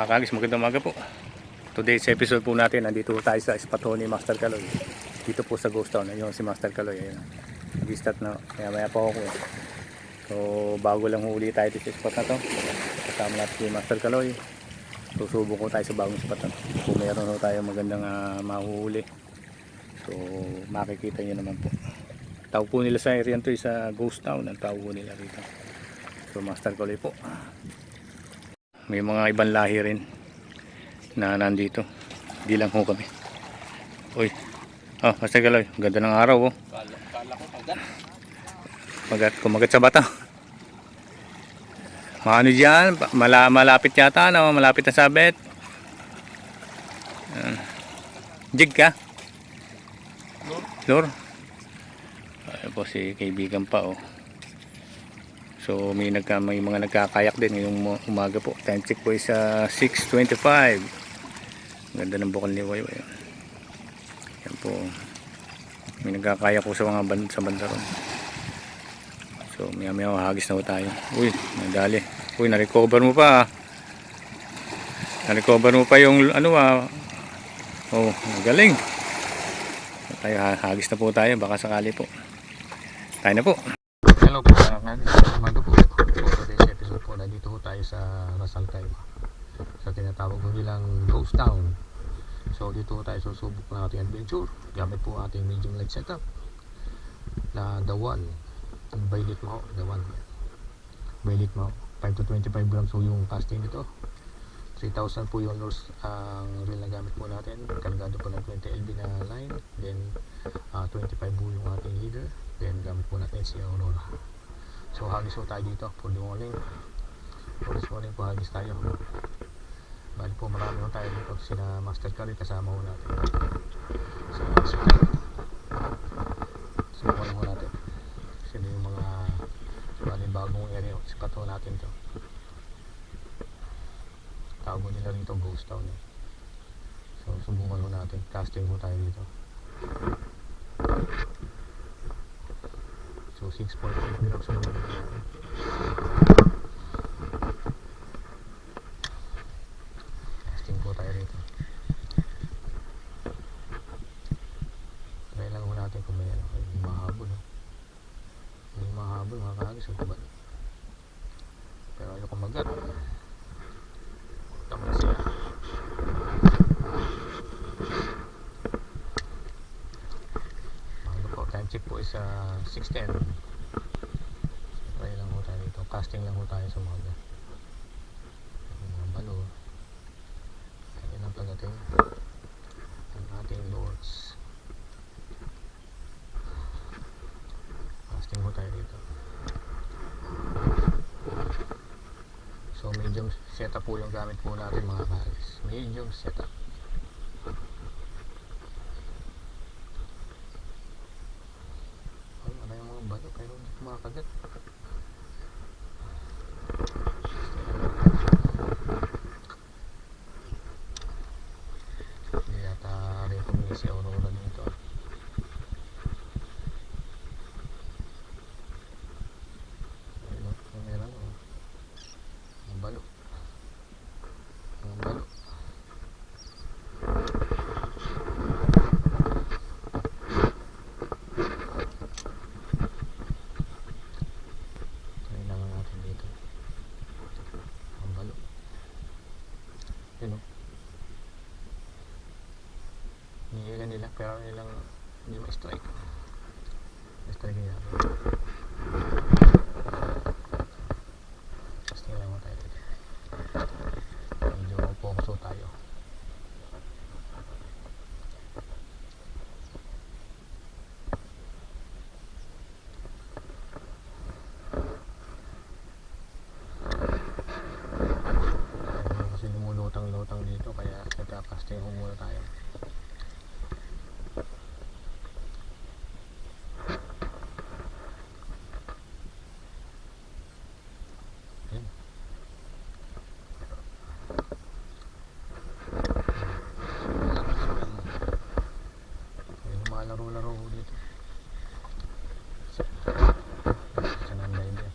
mga kagis, magandang umaga po. Today's episode po natin, nandito tayo sa spot ho ni Master Kaloy. Dito po sa Ghost Town, ayun si Master Kaloy. Ayun. Nag-start na, kaya maya pa ako. So bago lang huli tayo dito sa spot na to. Kasama natin si Master Kaloy. Susubok ko tayo sa bagong spot na to. Kung meron ho tayo magandang uh, mahuhuli. So makikita nyo naman po. Tawag po nila sa area to sa Ghost Town. Ang tawag po nila rito. So Master Kaloy po. May mga ibang lahi rin na nandito. Di lang ho kami. Uy. Oh, Master Kaloy. Ganda ng araw oh. Magat, kumagat sa bata. Maano dyan? Mala, malapit yata, no? Malapit na sabit. Ayan. Jig ka? Lure? Ayun po si kaibigan pa, oh. So, may, nagka, may mga nagkakayak din ngayong umaga po. Time check po uh, 6.25. Ganda ng bukal ni Wayo. Yan po. May nagkakayak po sa mga band, sa banda ron. So, maya maya hagis na po tayo. Uy, nadali. Uy, na-recover mo pa. ah. Na-recover mo pa yung ano ah. Oh, magaling. Tayo, ha- hagis na po tayo. Baka sakali po. Tayo na po. Hello po, mga kagis. Umaga po. For today's episode po, nandito po tayo sa Rasal Cave. Sa tinatawag nilang Ghost Town. So, dito tayo susubok ng ating adventure. Gamit po ating medium light setup na The One. Yung violet mo, The One. Violet mo. 5 to 25 grams po yung casting nito. 3,000 po yung lures ang reel na gamit po natin. Kargado po ng 20 LB na line. Then, ah, 25 po yung ating leader. Then, gamit po natin si Aurora. So, hagis po tayo dito for the morning. For this morning po, hagis tayo. Bali po, marami po tayo dito. Sina Master Curry, kasama po natin. So, hagis po natin. Sino yung mga bali bagong area. Sipat po natin to. Tawag nila rito ghost town. Eh. So, subukan po natin. Casting po tayo dito. So, 6.8 grams po natin. Casting po tayo rito. Try lang po natin kung may ano, may mahabol. No? May mahabol, mga kahagis. Ito ba? Pero ayoko magat. Tama na siya. Ano check po is uh, 6.10. Try lang po tayo dito. Casting lang po tayo sa mga mga balo. Ayan ang pagdating ang ating lords. Casting po tayo dito. So medium setup po yung gamit po natin mga kahalis. Medium setup. Ay, ano yung mga balo pero hindi ko makakagat. Hindi yata rin kami si Aurora dito. Ayun, oh, yung meron, oh. Ang balo. Ang balo. Kailangan natin dito. Ang balo. Yun o. Hinihilan nila pero nilang hindi ma-strike. Ma-strike nila. Tapos tingnan mo tayo dito. Medyo focus po tayo. Lumulutang-lutang dito kaya nagka-casting ho muna tayo. Ayun. Ayun, mga laro-laro ho dito. Sa nanday din.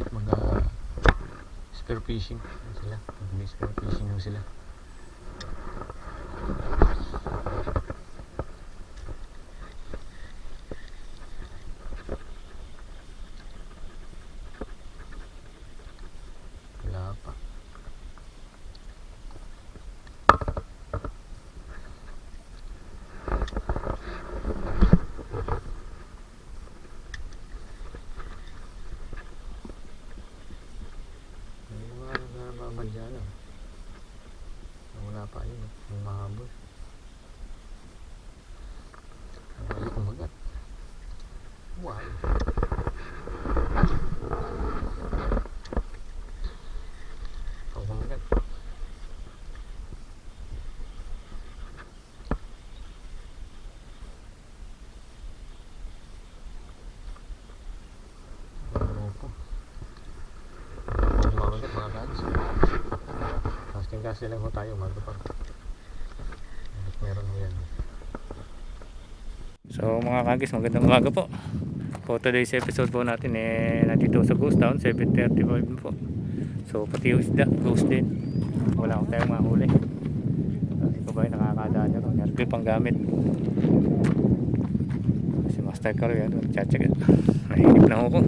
isip mag uh, spear fishing. Sila mag spear fishing sila wala pa May mga nababal dyan ah. Wala pa yun ah. May mahabol. Wala kumagat. Wow. Ikaw kumagat. Ano po? Huwag mamagat mga kags. Casting kasi lang ho tayo, pa. Bakit meron ho yan? So mga kagis, magandang umaga po. For today's episode po natin eh, nandito sa Ghost Town, 7.35 po. So pati yung isda, ghost din. Wala akong tayong mahuli. Hindi ko ba yung nakakadaan nyo? Meron pang gamit. Si Master Karo yan, magtsatsaga. Nahinip lang ako.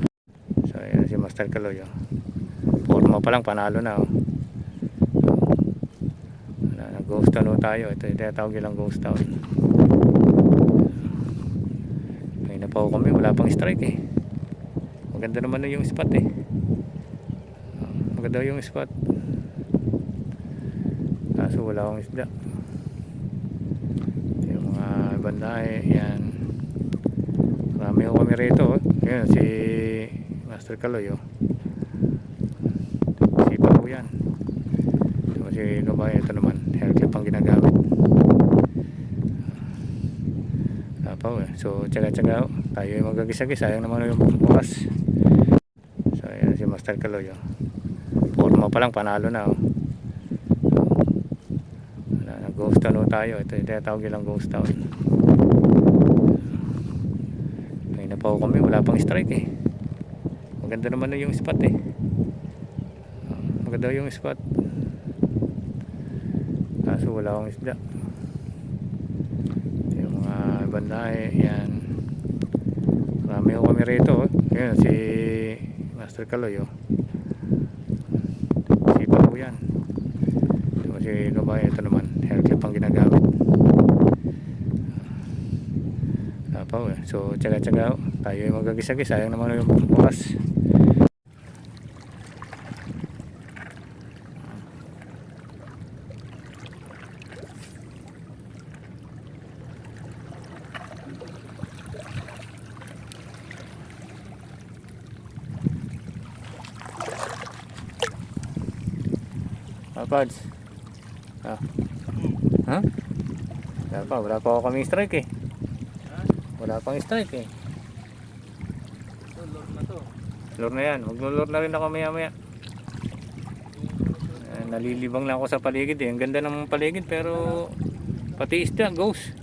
So ayan si Master Kaloy. Oh. Forma pa lang panalo na. Oh. Wala na, ghost town oh tayo. Ito yung tinatawag nilang ghost town. May napaw kami, wala pang strike eh. Maganda naman na yung spot eh. Maganda yung spot. Kaso wala akong isda. Yung mga banda eh, yan. Marami ko kami rito. Oh. Yan, si Master Kaloy. Oh. Si Pao yan. So, si Lubay, ito naman. Hair clip ang ginagamit. Tapaw eh. So, tsaga-tsaga. oh. Tayo yung magagisa-gisa. Sayang naman yung oras. So, ayan si Master Kaloy. Oh. Forma pa lang, panalo na. Oh. Wala ghost town oh tayo. Ito yung tinatawag nilang ghost town. May napaw kami, wala pang strike eh. Maganda naman na yung spot eh. Ah, Maganda yung spot. Kaso wala akong isda. Yung mga banda eh, yan. Marami ko kami rito. Oh. Yan, si Master Kaloy. Oh. Si Pao yan. So, si Lubay, ito naman. Hair clip ang ginagamit. Tapaw eh. So, tsaga-tsaga. oh. Tayo yung magagisa-gisa. Sayang naman yung oras. Ah, Pads. Ah. Ha? Wala pa, wala pa kaming strike eh. Wala pang strike eh. Lord na to. Lure na yan. Maglulure na rin ako maya maya. Eh, nalilibang lang ako sa paligid eh. Ang ganda ng paligid pero pati isda, ghost.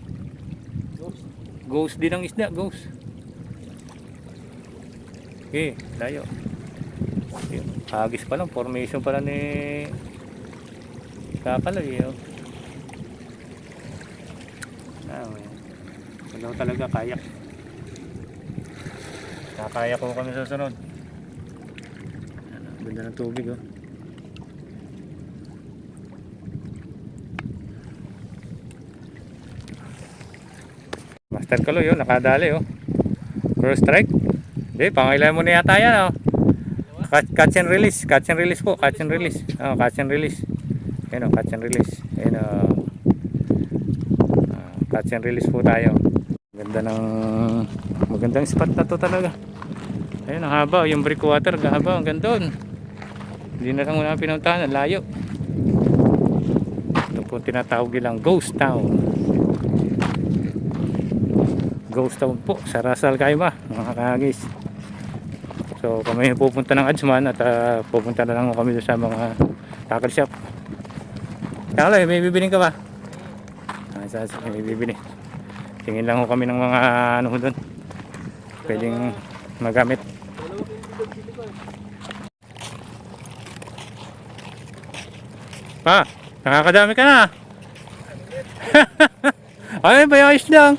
Ghost. Ghost din ang isda, ghost. Okay, layo. Yun, Hagis pa lang, formation pala ni Kakaloy. Oh. Ah, may- Wala talaga kayak. Kakaya ko kami sa sunod. Ano, ganda ng tubig oh. Master Kaloy oh, nakadali oh. First strike. Eh, pangailan mo na yata yan oh. Catch, catch and release, catch and release po, catch and release. Oh, catch and release. Ayun oh, catch and release. Ayun oh. Ah, catch and release po tayo. Ganda ng magandang spot na to talaga. Ayun, ang haba, yung breakwater, haba, ang ganda doon. Hindi na lang muna pinuntahan, ang layo. Ito po tinatawag nilang Ghost Town. Ghost Town po, sa Rasal Kaima, mga kahagis. So kami pupunta ng Adsman at ah, pupunta na lang kami sa mga tackle shop. Kala, may bibiling ka ba? Ah, isa, isa, may bibili. Tingin lang ho kami ng mga ano doon. Pwedeng magamit. Pa, nakakadami ka na. Ay, bayayos lang.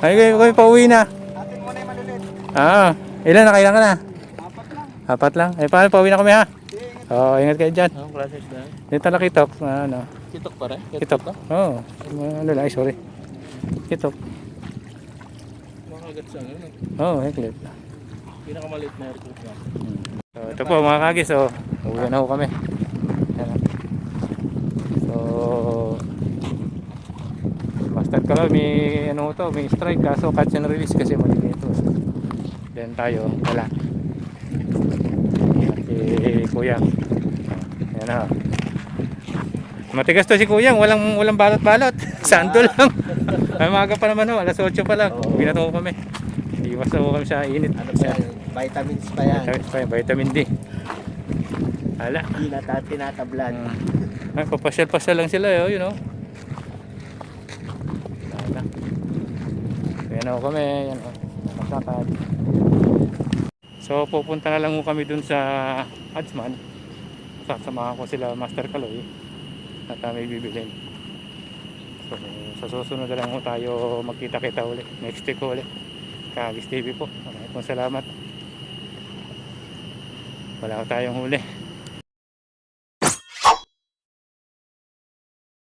Ay, kami, kami pauwi na. Atin muna yung malulit. Ah, ilan na kailangan na? Apat lang. Apat lang. Eh, paano pauwi na kami ha? Oo, oh, ingat kayo dyan. Anong klase na? Dito na kitok. Ano? Kitok pa rin? Kitok. Oo. Oh, ano lang, ay, sorry. Kitok. Makagat sa ano? Oo, oh, heklit. Pinakamaliit na recruit na. So, ito po mga kagis, so, uwi na ho kami. So, basta ka lang, may ano to, may strike kaso catch and release kasi mali nito. Then tayo, wala. Yan, Kuya. Yan na. Matigas to si Kuya, walang walang balot-balot. Sando lang. Ay maga pa naman ho, alas 8 pa lang. Oo. Uwi na to kami. Iwas na kami sa init. Ano pa yan? Vitamins pa yan. Vitamins pa yun, vitamin D. Hala. Hindi na tayo tinatablan. Ay, papasyal-pasyal lang sila, oh, you know. Hala. Ayan ako kami, yan o. Nakasakad. So, pupunta na lang ho kami dun sa Hadsman. Sasamahan ko sila Master Kaloy. At uh, may bibilin. So, sa susunod na lang ho tayo magkita-kita ulit. Next week ulit. Kagis TV po. Maraming salamat. Wala tayong huli.